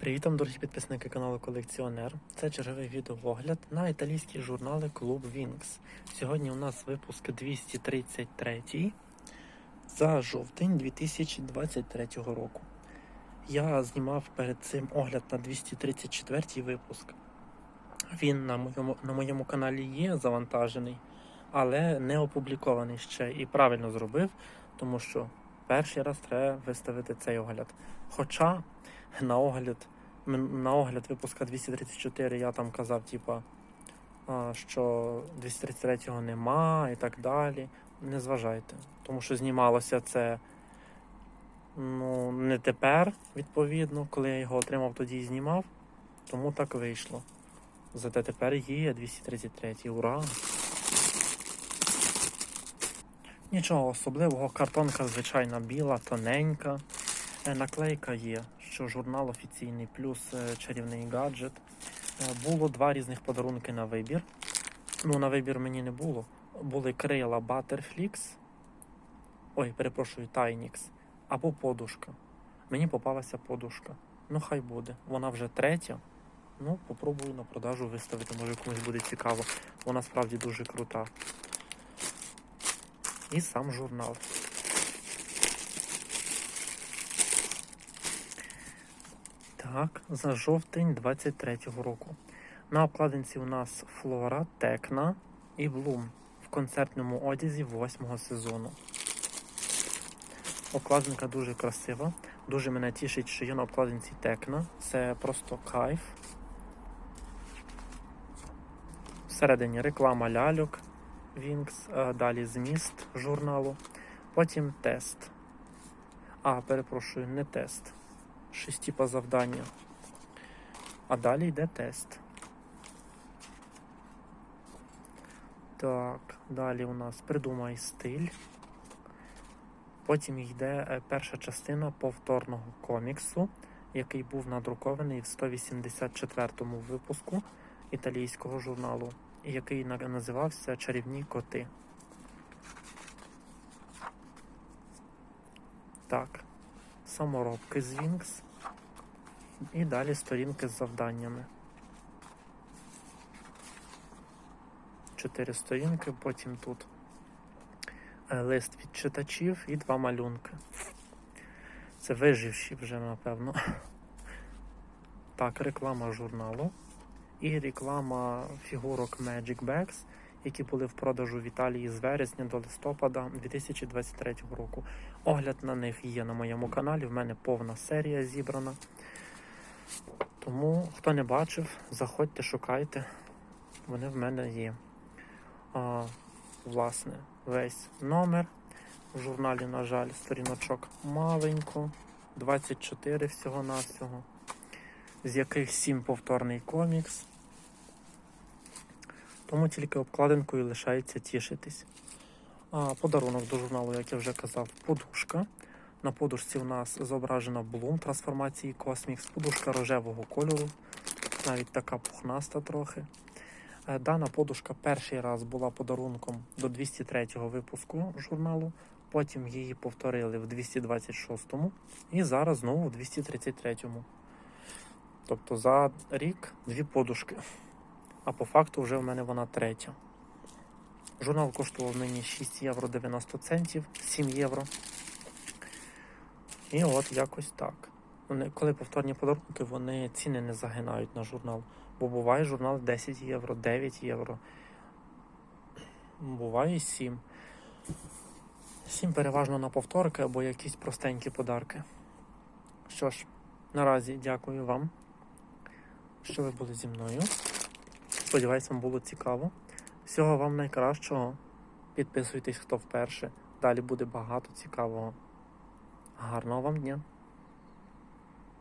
Привіт вам, дорогі підписники каналу Колекціонер. Це черговий відеоогляд на італійські журнали Клуб Wings. Сьогодні у нас випуск 233 за жовтень 2023 року. Я знімав перед цим огляд на 234 випуск. Він на моєму, на моєму каналі є завантажений, але не опублікований ще і правильно зробив, тому що перший раз треба виставити цей огляд. Хоча на огляд, на огляд випуска 234 я там казав, типа, що 233-го нема і так далі. Не зважайте. Тому що знімалося це ну, не тепер, відповідно, коли я його отримав, тоді і знімав. Тому так вийшло. Зате тепер є 233 Ура! Нічого особливого, картонка звичайна біла, тоненька. Е, Наклейка є, що журнал офіційний, плюс е, чарівний гаджет. Е, Було два різних подарунки на вибір. Ну, на вибір мені не було. Були крила Butterflix. Ой, перепрошую, Tynix. Або подушка. Мені попалася подушка. Ну, хай буде. Вона вже третя. Ну, попробую на продажу виставити, може комусь буде цікаво. Вона справді дуже крута. І сам журнал. Так, за жовтень 23-го року. На обкладинці у нас Флора, Текна і Блум в концертному одязі 8-го сезону. Обкладинка дуже красива. Дуже мене тішить, що є на обкладинці Текна. Це просто кайф. Всередині реклама ляльок Вінкс, далі зміст журналу, потім тест. А, перепрошую, не тест. Щось типа завдання. А далі йде тест. Так, далі у нас придумай стиль. Потім йде е, перша частина повторного коміксу, який був надрукований в 184-му випуску італійського журналу, який називався Чарівні коти. Так, саморобки з Вінкс. І далі сторінки з завданнями. Чотири сторінки, потім тут е, лист від читачів і два малюнки. Це виживші вже, напевно. Так, реклама журналу і реклама фігурок Magic Bags, які були в продажу в Італії з вересня до листопада 2023 року. Огляд на них є на моєму каналі. В мене повна серія зібрана. Тому, хто не бачив, заходьте, шукайте. Вони в мене є. А, власне, весь номер. В журналі, на жаль, сторіночок маленько. 24 всього-навсього. З яких 7 повторний комікс. Тому тільки обкладинкою лишається тішитись. А, подарунок до журналу, як я вже казав, подушка. На подушці у нас зображена блум трансформації Космікс, подушка рожевого кольору, навіть така пухнаста трохи. Е, Дана подушка перший раз була подарунком до 203-го випуску журналу, потім її повторили в 226-му і зараз знову в 233-му. Тобто за рік дві подушки. А по факту вже в мене вона третя. Журнал коштував мені 6 євро 90 центів, 7 євро. І от якось так. Вони, коли повторні подарунки, вони ціни не загинають на журнал. Бо буває журнал 10 євро, 9 євро. Буває 7. 7 переважно на повторки або якісь простенькі подарки. Що ж, наразі дякую вам, що ви були зі мною. Сподіваюсь, вам було цікаво. Всього вам найкращого. Підписуйтесь, хто вперше. Далі буде багато цікавого. Гарного вам дня!